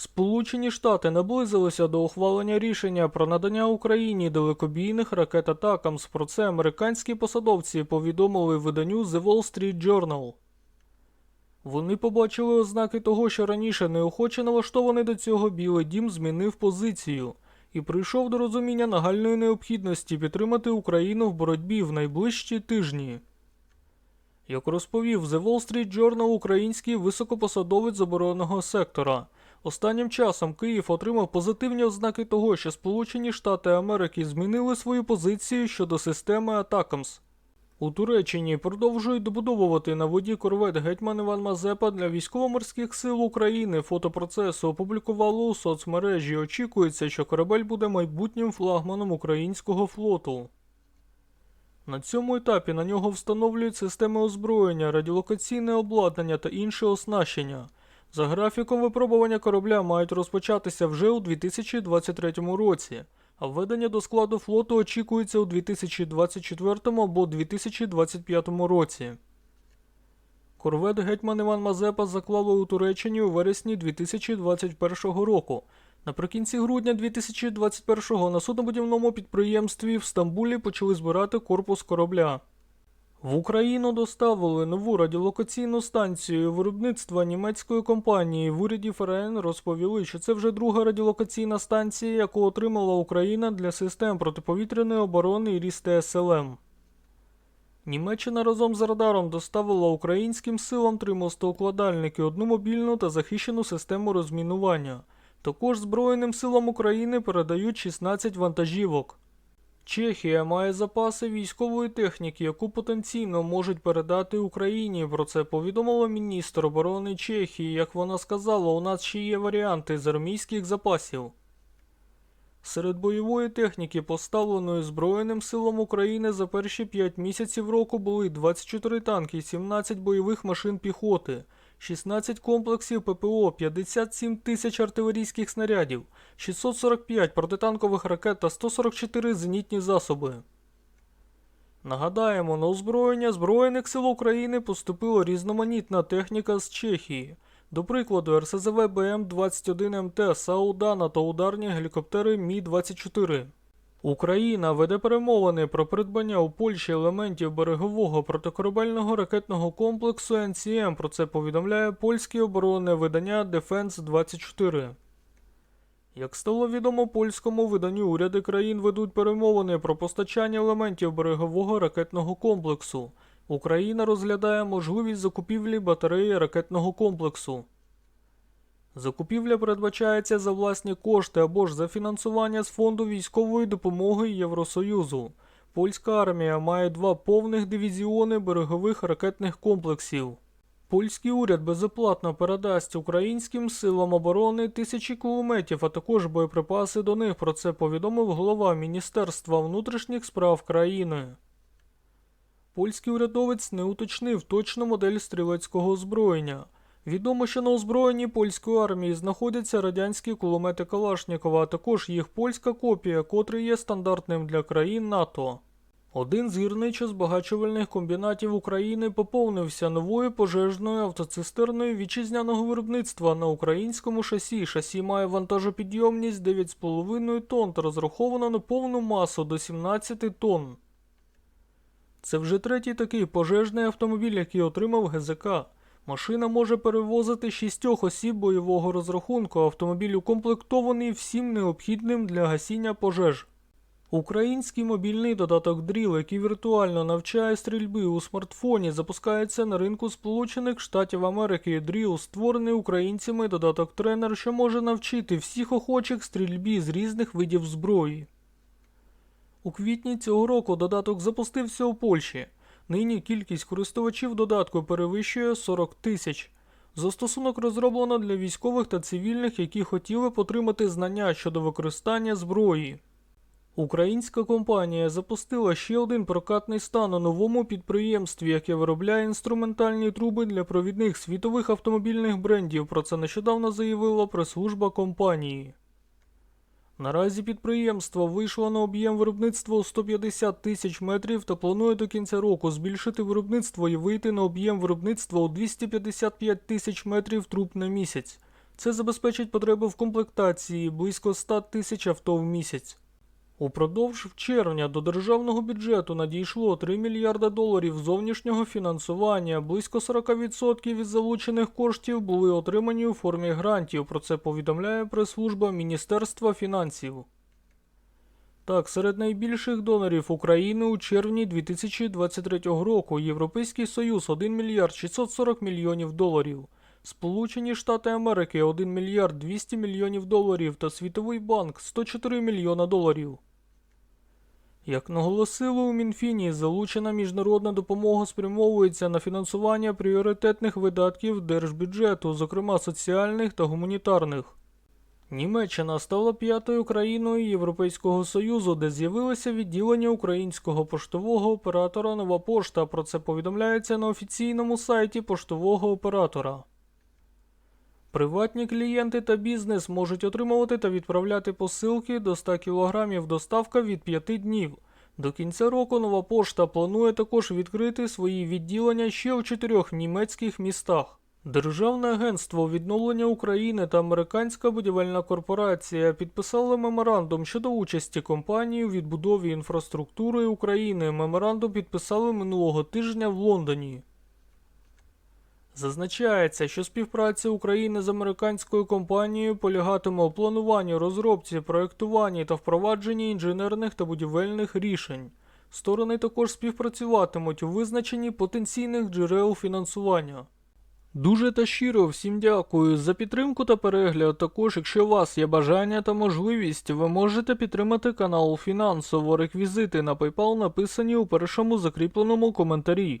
Сполучені Штати наблизилися до ухвалення рішення про надання Україні далекобійних ракет Атакамс. Про це американські посадовці повідомили виданню The Wall Street Journal. Вони побачили ознаки того, що раніше неохоче налаштований до цього Білий Дім змінив позицію і прийшов до розуміння нагальної необхідності підтримати Україну в боротьбі в найближчі тижні. Як розповів The Wall Street Journal український високопосадовець оборонного сектора, останнім часом Київ отримав позитивні ознаки того, що Сполучені Штати Америки змінили свою позицію щодо системи Атакамс. У Туреччині продовжують добудовувати на воді корвет гетьман Іван Мазепа для військово-морських сил України. Фото процесу опублікували у соцмережі. Очікується, що корабель буде майбутнім флагманом українського флоту. На цьому етапі на нього встановлюють системи озброєння, радіолокаційне обладнання та інше оснащення. За графіком випробування корабля мають розпочатися вже у 2023 році, а введення до складу флоту очікується у 2024 або 2025 році. Корвет гетьман Іван Мазепа заклали у Туреччині у вересні 2021 року. Наприкінці грудня 2021-го на суднобудівному підприємстві в Стамбулі почали збирати корпус корабля. В Україну доставили нову радіолокаційну станцію виробництва німецької компанії. В уряді ФРН розповіли, що це вже друга радіолокаційна станція, яку отримала Україна для систем протиповітряної оборони і ріст СЛМ. Німеччина разом з радаром доставила українським силам три мостоукладальники, одну мобільну та захищену систему розмінування. Також Збройним силам України передають 16 вантажівок. Чехія має запаси військової техніки, яку потенційно можуть передати Україні. Про це повідомила міністр оборони Чехії. Як вона сказала, у нас ще є варіанти з армійських запасів. Серед бойової техніки, поставленої Збройним силам України за перші 5 місяців року, були 24 танки, 17 бойових машин піхоти, 16 комплексів ППО, 57 тисяч артилерійських снарядів, 645 протитанкових ракет та 144 зенітні засоби. Нагадаємо, на озброєння Збройних сил України поступила різноманітна техніка з Чехії. До прикладу, РСЗВ БМ-21МТ, Саудана та ударні гелікоптери Мі-24. Україна веде перемовини про придбання у Польщі елементів берегового протикорабельного ракетного комплексу НСМ. Про це повідомляє польське оборонне видання Defense 24. Як стало відомо польському виданню, уряди країн ведуть перемовини про постачання елементів берегового ракетного комплексу. Україна розглядає можливість закупівлі батареї ракетного комплексу. Закупівля передбачається за власні кошти або ж за фінансування з фонду військової допомоги Євросоюзу. Польська армія має два повних дивізіони берегових ракетних комплексів. Польський уряд безоплатно передасть українським силам оборони тисячі кулеметів, а також боєприпаси до них. Про це повідомив голова Міністерства внутрішніх справ країни. Польський урядовець не уточнив точну модель стрілецького озброєння. Відомо, що на озброєнні польської армії знаходяться радянські кулемети Калашнікова, а також їх польська копія, котрий є стандартним для країн НАТО. Один з гірничо-збагачувальних комбінатів України поповнився новою пожежною автоцистерною вітчизняного виробництва на українському шасі. Шасі має вантажопідйомність 9,5 тонн та розраховано на повну масу до 17 тонн. Це вже третій такий пожежний автомобіль, який отримав ГЗК. Машина може перевозити шістьох осіб бойового розрахунку. Автомобіль укомплектований всім необхідним для гасіння пожеж. Український мобільний додаток Drill, який віртуально навчає стрільби у смартфоні, запускається на ринку Сполучених Штатів Америки. Drill створений українцями додаток тренер, що може навчити всіх охочих стрільбі з різних видів зброї. У квітні цього року додаток запустився у Польщі. Нині кількість користувачів додатку перевищує 40 тисяч. Застосунок розроблено для військових та цивільних, які хотіли отримати знання щодо використання зброї. Українська компанія запустила ще один прокатний стан у новому підприємстві, яке виробляє інструментальні труби для провідних світових автомобільних брендів. Про це нещодавно заявила прес-служба компанії. Наразі підприємство вийшло на об'єм виробництва у 150 тисяч метрів та планує до кінця року збільшити виробництво і вийти на об'єм виробництва у 255 тисяч метрів труб на місяць. Це забезпечить потреби в комплектації близько 100 тисяч авто в місяць. Упродовж червня до державного бюджету надійшло 3 мільярда доларів зовнішнього фінансування. Близько 40% від залучених коштів були отримані у формі грантів. Про це повідомляє прес-служба Міністерства фінансів. Так, серед найбільших донорів України у червні 2023 року Європейський Союз 1 мільярд 640 мільйонів доларів. Сполучені Штати Америки 1 мільярд 200 мільйонів доларів та Світовий банк 104 мільйона доларів. Як наголосили у Мінфіні, залучена міжнародна допомога спрямовується на фінансування пріоритетних видатків держбюджету, зокрема соціальних та гуманітарних. Німеччина стала п'ятою країною Європейського Союзу, де з'явилося відділення українського поштового оператора Нова Пошта. Про це повідомляється на офіційному сайті поштового оператора. Приватні клієнти та бізнес можуть отримувати та відправляти посилки до 100 кг доставка від 5 днів. До кінця року нова пошта планує також відкрити свої відділення ще у чотирьох німецьких містах. Державне агентство відновлення України та американська будівельна корпорація підписали меморандум щодо участі компанії у відбудові інфраструктури України. Меморандум підписали минулого тижня в Лондоні. Зазначається, що співпраця України з американською компанією полягатиме у плануванні, розробці, проєктуванні та впровадженні інженерних та будівельних рішень. Сторони також співпрацюватимуть у визначенні потенційних джерел фінансування. Дуже та щиро всім дякую за підтримку та перегляд. Також, якщо у вас є бажання та можливість, ви можете підтримати канал фінансово. Реквізити на PayPal написані у першому закріпленому коментарі.